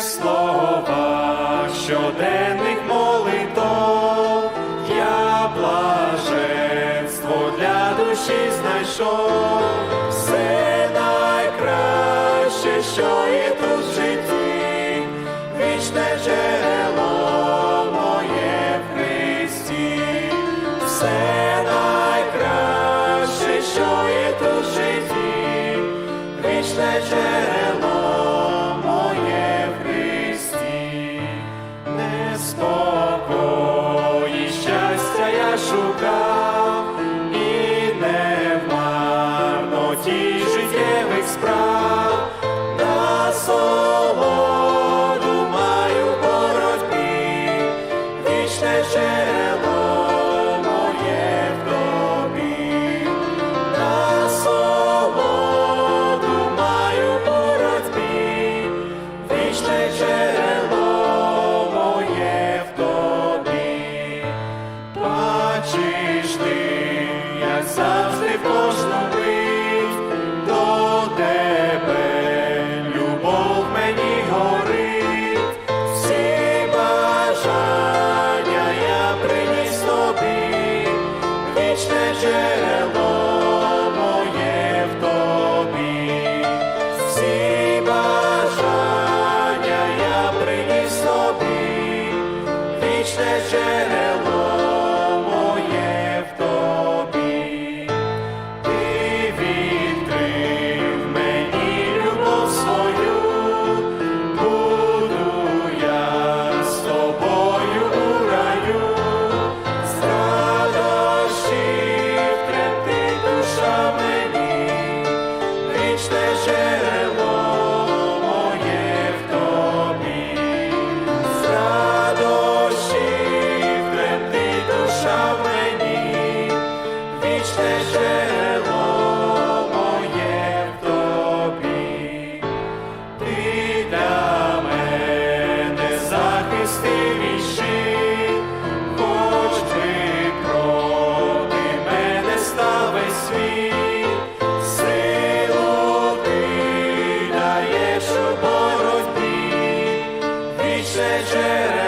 в словах щоденних молитов, я блаженство для душі знайшов все найкраще, що є тут. насолоду маю в в тобі, насолоду маю в боротьбі, вічне. Krishna é General. przeżera.